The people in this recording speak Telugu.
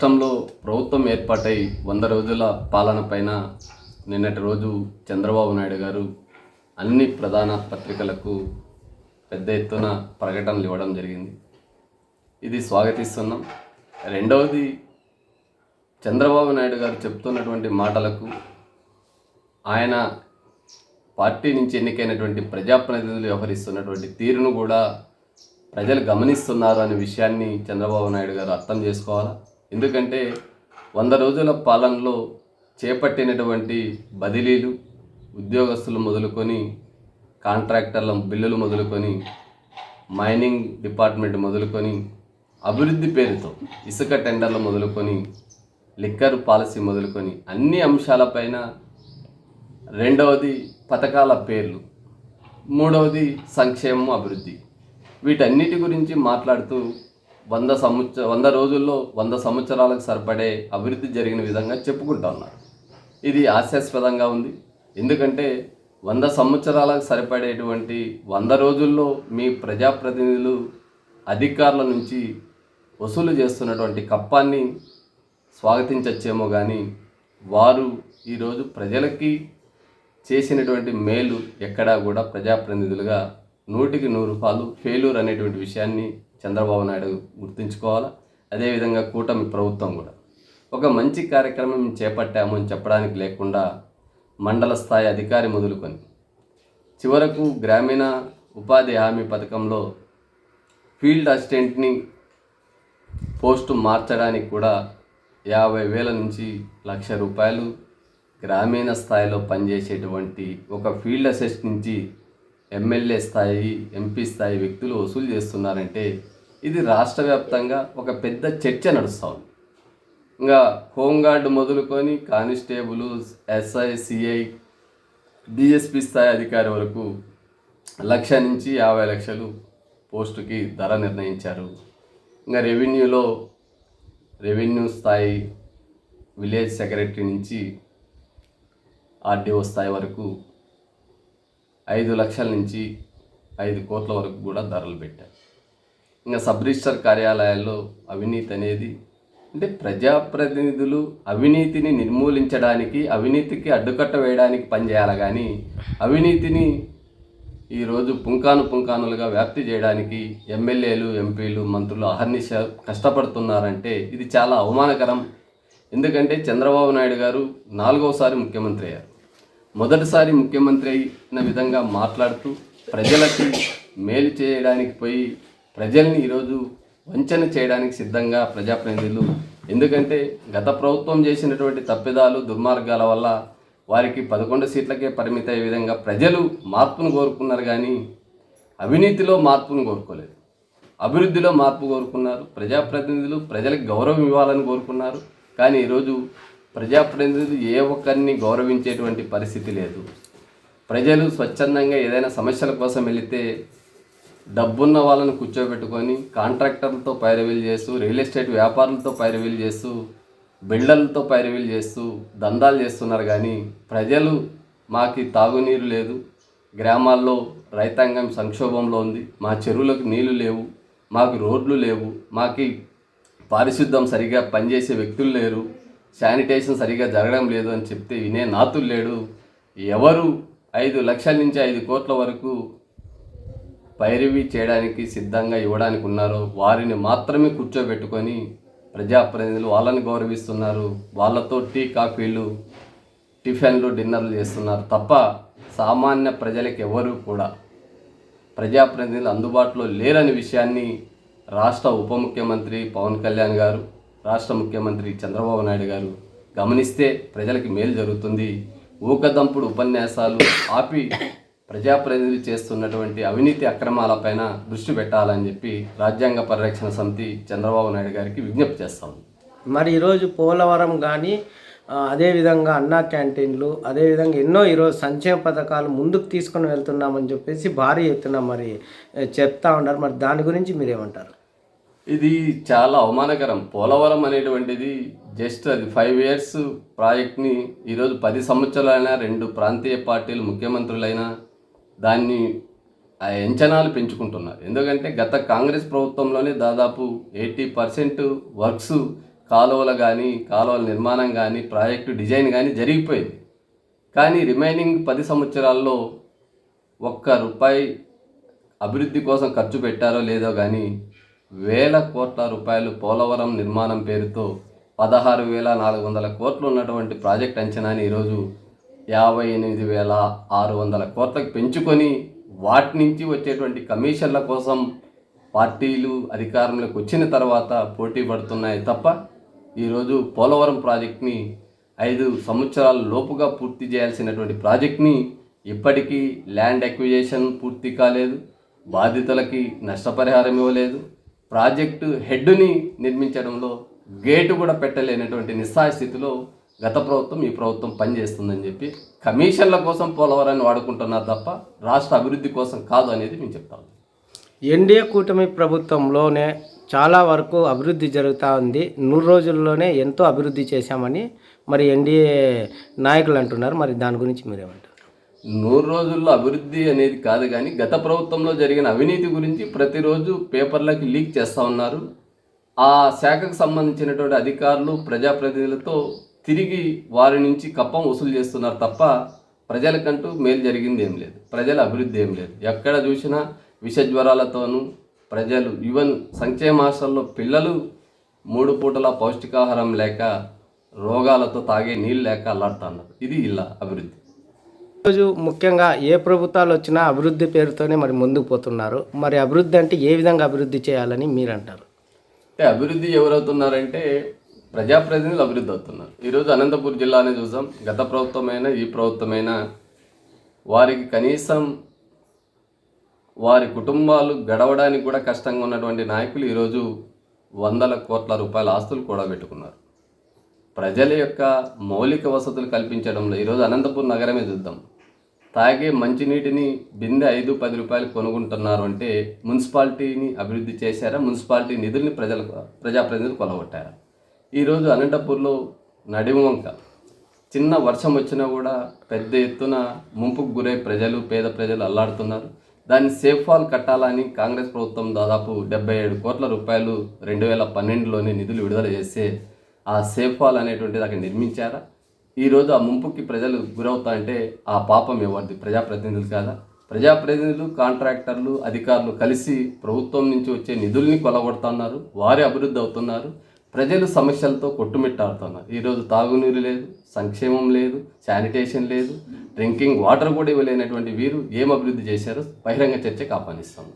రాష్ట్రంలో ప్రభుత్వం ఏర్పాటై వంద రోజుల పాలన పైన నిన్నటి రోజు చంద్రబాబు నాయుడు గారు అన్ని ప్రధాన పత్రికలకు పెద్ద ఎత్తున ప్రకటనలు ఇవ్వడం జరిగింది. ఇది స్వాగతిస్తున్నాం. రెండవది చంద్రబాబు నాయుడు గారు చెప్తున్నటువంటి మాటలకు ఆయన పార్టీ నుంచి ఎన్నికైనటువంటి ప్రజాప్రతినిధులు వ్యవహరిస్తున్నటువంటి తీరును కూడా ప్రజలు గమనిస్తున్నారు అనే విషయాన్ని చంద్రబాబు నాయుడు గారు అర్థం చేసుకోవాలా? ఎందుకంటే వంద రోజుల పాలనలో చేపట్టినటువంటి బదిలీలు ఉద్యోగస్తులు మొదలుకొని కాంట్రాక్టర్ల బిల్లులు మొదలుకొని మైనింగ్ డిపార్ట్మెంట్ మొదలుకొని అభివృద్ధి పేరుతో ఇసుక టెండర్లు మొదలుకొని లిక్కర్ పాలసీ మొదలుకొని అన్ని అంశాలపైన రెండవది పథకాల పేర్లు మూడవది సంక్షేమం అభివృద్ధి. వీటన్నిటి గురించి మాట్లాడుతూ వంద సంవత్సర వంద రోజుల్లో వంద సంవత్సరాలకు సరిపడే అభివృద్ధి జరిగిన విధంగా చెప్పుకుంటా ఉన్నారు. ఇది హాస్యాస్పదంగా ఉంది. ఎందుకంటే వంద సంవత్సరాలకు సరిపడేటువంటి వంద రోజుల్లో మీ ప్రజాప్రతినిధులు అధికారుల నుంచి వసూలు చేస్తున్నటువంటి కప్పాన్ని స్వాగతించచ్చేమో కానీ వారు ఈరోజు ప్రజలకి చేసినటువంటి మేలు ఎక్కడా కూడా ప్రజాప్రతినిధులుగా నూటికి నూరు రూపాయలు ఫెయిల్యూర్ అనేటువంటి విషయాన్ని చంద్రబాబు నాయుడు గుర్తుంచుకోవాలా? అదేవిధంగా కూటమి ప్రభుత్వం కూడా. ఒక మంచి కార్యక్రమం చేపట్టాము అని చెప్పడానికి లేకుండా మండల స్థాయి అధికారి మొదలుకొని చివరకు గ్రామీణ ఉపాధి హామీ పథకంలో ఫీల్డ్ అసిస్టెంట్ని పోస్టు మార్చడానికి కూడా యాభై వేల నుంచి లక్ష రూపాయలు గ్రామీణ స్థాయిలో పనిచేసేటువంటి ఒక ఫీల్డ్ అసిస్టెంట్ నుంచి ఎమ్మెల్యే స్థాయి ఎంపీ స్థాయి వ్యక్తులు వసూలు చేస్తున్నారంటే ఇది రాష్ట్ర వ్యాప్తంగా ఒక పెద్ద చర్చ నడుస్తూ ఉంది. ఇంకా హోంగార్డ్ మొదలుకొని కానిస్టేబుల్ ఎస్ఐ సిఐ డిఎస్పి స్థాయి అధికారి వరకు లక్ష నుంచి యాభై లక్షలు పోస్టుకి ధర నిర్ణయించారు. ఇంకా రెవెన్యూలో రెవెన్యూ స్థాయి విలేజ్ సెక్రటరీ నుంచి ఆర్డీఓ స్థాయి వరకు ఐదు లక్షల నుంచి ఐదు కోట్ల వరకు కూడా ధరలు పెట్టారు ఇంకా సబ్ రిజిస్టర్ కార్యాలయాల్లో అవినీతి అనేది అంటే ప్రజాప్రతినిధులు అవినీతిని నిర్మూలించడానికి అవినీతికి అడ్డుకట్ట వేయడానికి పనిచేయాలి కానీ అవినీతిని ఈరోజు పుంకాను పుంకానులుగా వ్యాప్తి చేయడానికి ఎమ్మెల్యేలు ఎంపీలు మంత్రులు అహర్నిశ కష్టపడుతున్నారంటే ఇది చాలా అవమానకరం. ఎందుకంటే చంద్రబాబు నాయుడు గారు నాలుగోసారి ముఖ్యమంత్రి అయ్యారు. మొదటిసారి ముఖ్యమంత్రి అయిన విధంగా మాట్లాడుతూ ప్రజలకి మేలు చేయడానికి పోయి ప్రజల్ని ఈరోజు వంచన చేయడానికి సిద్ధంగా ప్రజాప్రతినిధులు. ఎందుకంటే గత ప్రభుత్వం చేసినటువంటి తప్పిదాలు దుర్మార్గాల వల్ల వారికి పదకొండు సీట్లకే పరిమిత అయ్యే విధంగా ప్రజలు మార్పును కోరుకున్నారు కానీ అవినీతిలో మార్పును కోరుకోలేదు. అభివృద్ధిలో మార్పు కోరుకున్నారు. ప్రజాప్రతినిధులు ప్రజలకు గౌరవం ఇవ్వాలని కోరుకున్నారు. కానీ ఈరోజు ప్రజాప్రతినిధులు ఏ ఒక్కరిని గౌరవించేటువంటి పరిస్థితి లేదు. ప్రజలు స్వచ్ఛందంగా ఏదైనా సమస్యల కోసం వెళితే డబ్బున్న వాళ్ళని కూర్చోబెట్టుకొని కాంట్రాక్టర్లతో పైరవీలు చేస్తూ రియల్ ఎస్టేట్ వ్యాపారులతో పైరవీలు చేస్తూ బిల్డర్లతో పైరవీలు చేస్తూ దందాలు చేస్తున్నారు కానీ ప్రజలు మాకు తాగునీరు లేదు. గ్రామాల్లో రైతాంగం సంక్షోభంలో ఉంది. మా చెరువులకు నీళ్ళు లేవు. మాకు రోడ్లు లేవు. మాకి పారిశుద్ధం సరిగా పనిచేసే వ్యక్తులు లేరు. శానిటేషన్ సరిగా జరగడం లేదు అని చెప్తే వినే నాతులు లేడు. ఎవరు ఐదు లక్షల నుంచి ఐదు కోట్ల వరకు పైరవి చేయడానికి సిద్ధంగా ఇవ్వడానికి ఉన్నారో వారిని మాత్రమే కూర్చోబెట్టుకొని ప్రజాప్రతినిధులు వాళ్ళని గౌరవిస్తున్నారు. వాళ్ళతో టీ కాఫీలు టిఫిన్లు డిన్నర్లు చేస్తున్నారు తప్ప సామాన్య ప్రజలకు ఎవరు కూడా ప్రజాప్రతినిధులు అందుబాటులో లేరని విషయాన్ని రాష్ట్ర ఉప ముఖ్యమంత్రి పవన్ కళ్యాణ్ గారు రాష్ట్ర ముఖ్యమంత్రి చంద్రబాబు నాయుడు గారు గమనిస్తే ప్రజలకి మేలు జరుగుతుంది. ఊకదంపుడు ఉపన్యాసాలు ఆపి ప్రజాప్రతినిధులు చేస్తున్నటువంటి అవినీతి అక్రమాలపైన దృష్టి పెట్టాలని చెప్పి రాజ్యాంగ పరిరక్షణ సమితి చంద్రబాబు నాయుడు గారికి విజ్ఞప్తి చేస్తాం. మరి ఈరోజు పోలవరం కానీ అదేవిధంగా అన్నా క్యాంటీన్లు అదేవిధంగా ఎన్నో ఈరోజు సంక్షేమ పథకాలు ముందుకు తీసుకొని వెళ్తున్నామని చెప్పేసి భారీ ఎత్తున మరి చెప్తా ఉన్నారు. మరి దాని గురించి మీరేమంటారు? ఇది చాలా అవమానకరం. పోలవరం అనేటువంటిది జస్ట్ అది ఫైవ్ ఇయర్స్ ప్రాజెక్ట్ని ఈరోజు పది సంవత్సరాలైనా రెండు ప్రాంతీయ పార్టీలు ముఖ్యమంత్రులైనా దాన్ని ఆ అంచనాలు పెంచుకుంటున్నారు. ఎందుకంటే గత కాంగ్రెస్ ప్రభుత్వంలోనే దాదాపు ఎయిటీ పర్సెంట్ వర్క్స్ కాలువలు కానీ కాలువల నిర్మాణం కానీ ప్రాజెక్టు డిజైన్ కానీ జరిగిపోయింది. కానీ రిమైనింగ్ పది సంవత్సరాల్లో ఒక్క రూపాయి అభివృద్ధి కోసం ఖర్చు పెట్టారో లేదో కానీ వేల కోట్ల రూపాయలు పోలవరం నిర్మాణం పేరుతో పదహారు వేల నాలుగు వందల కోట్లు ఉన్నటువంటి ప్రాజెక్ట్ అంచనాని ఈరోజు యాభై ఎనిమిది వేల ఆరు వందల కోట్లకు పెంచుకొని వాటి నుంచి వచ్చేటువంటి కమిషన్ల కోసం పార్టీలు అధికారంలోకి వచ్చిన తర్వాత పోటీ పడుతున్నాయి తప్ప ఈరోజు పోలవరం ప్రాజెక్ట్ని ఐదు సంవత్సరాల లోపుగా పూర్తి చేయాల్సినటువంటి ప్రాజెక్ట్ని ఇప్పటికీ ల్యాండ్ అక్విజేషన్ పూర్తి కాలేదు. బాధితులకి నష్టపరిహారం ఇవ్వలేదు. ప్రాజెక్టు హెడ్ని నిర్మించడంలో గేటు కూడా పెట్టలేనటువంటి నిస్సహాయ స్థితిలో గత ప్రభుత్వం ఈ ప్రభుత్వం పనిచేస్తుందని చెప్పి కమిషన్ల కోసం పోలవరాన్ని వాడుకుంటున్నారు తప్ప రాష్ట్ర అభివృద్ధి కోసం కాదు అనేది మేము చెప్తాం ఎన్డీఏ కూటమి ప్రభుత్వంలోనే చాలా వరకు అభివృద్ధి జరుగుతూ ఉంది. నూరు రోజుల్లోనే ఎంతో అభివృద్ధి చేశామని మరి ఎన్డీఏ నాయకులు అంటున్నారు. మరి దాని గురించి మీరేమంటారు? నూరు రోజుల్లో అభివృద్ధి అనేది కాదు కానీ గత ప్రభుత్వంలో జరిగిన అవినీతి గురించి ప్రతిరోజు పేపర్లకి లీక్ చేస్తూ ఉన్నారు. ఆ శాఖకు సంబంధించినటువంటి అధికారులు ప్రజాప్రతినిధులతో తిరిగి వారి నుంచి కప్పం వసూలు చేస్తున్నారు తప్ప ప్రజలకంటూ మేలు జరిగింది ఏం లేదు. ప్రజల అభివృద్ధి ఏం లేదు. ఎక్కడ చూసినా విష జ్వరాలతోనూ ప్రజలు ఈవెన్ సంక్షేమ హాస్టల్లో పిల్లలు మూడు పూటల పౌష్టికాహారం లేక రోగాలతో తాగే నీళ్ళు లేక అల్లాడుతున్నారు. ఇది ఇలా అభివృద్ధి. ఈరోజు ముఖ్యంగా ఏ ప్రభుత్వాలు వచ్చినా అభివృద్ధి పేరుతోనే మరి ముందుకు పోతున్నారు. మరి అభివృద్ధి అంటే ఏ విధంగా అభివృద్ధి చేయాలని మీరు అంటారు అంటే అభివృద్ధి ఎవరవుతున్నారంటే ప్రజాప్రతినిధులు అభివృద్ధి అవుతున్నారు. ఈరోజు అనంతపూర్ జిల్లానే చూసాం. గత ప్రభుత్వమైనా ఈ ప్రభుత్వమైనా వారికి కనీసం వారి కుటుంబాలు గడవడానికి కూడా కష్టంగా ఉన్నటువంటి నాయకులు ఈరోజు వందల కోట్ల రూపాయల ఆస్తులు కూడా పెట్టుకున్నారు. ప్రజల యొక్క మౌలిక వసతులు కల్పించడంలో ఈరోజు అనంతపూర్ నగరమే చూద్దాం తాగే మంచినీటిని బిందె ఐదు పది రూపాయలు కొనుక్కుంటున్నారు అంటే మున్సిపాలిటీని అభివృద్ధి చేశారా? మున్సిపాలిటీ నిధుల్ని ప్రజలకు ప్రజాప్రతినిధులు కొలగొట్టారా? ఈరోజు అనంతపూర్లో నడివంక. చిన్న వర్షం వచ్చినా కూడా పెద్ద ఎత్తున ముంపుకు గురై ప్రజలు పేద ప్రజలు అల్లాడుతున్నారు. దాన్ని సేఫ్ వాల్ కట్టాలని కాంగ్రెస్ ప్రభుత్వం దాదాపు డెబ్బై ఏడు కోట్ల రూపాయలు రెండు వేల పన్నెండులోనే నిధులు విడుదల చేస్తే ఆ సేఫ్ హాల్ అనేటువంటిది అక్కడ నిర్మించారా? ఈరోజు ఆ ముంపుకి ప్రజలు గురవుతా అంటే ఆ పాపం ఎవరిది? ప్రజాప్రతినిధులు కాదా? ప్రజాప్రతినిధులు కాంట్రాక్టర్లు అధికారులు కలిసి ప్రభుత్వం నుంచి వచ్చే నిధుల్ని కొలగొడుతున్నారు వారే అభివృద్ధి అవుతున్నారు ప్రజలు సమస్యలతో కొట్టుమిట్టాడుతున్నారు. ఈరోజు తాగునీరు లేదు సంక్షేమం లేదు శానిటేషన్ లేదు డ్రింకింగ్ వాటర్ కూడా ఇవ్వలేనటువంటి వీరు ఏం అభివృద్ధి చేశారో బహిరంగ చర్చకు ఆహ్వానిస్తాము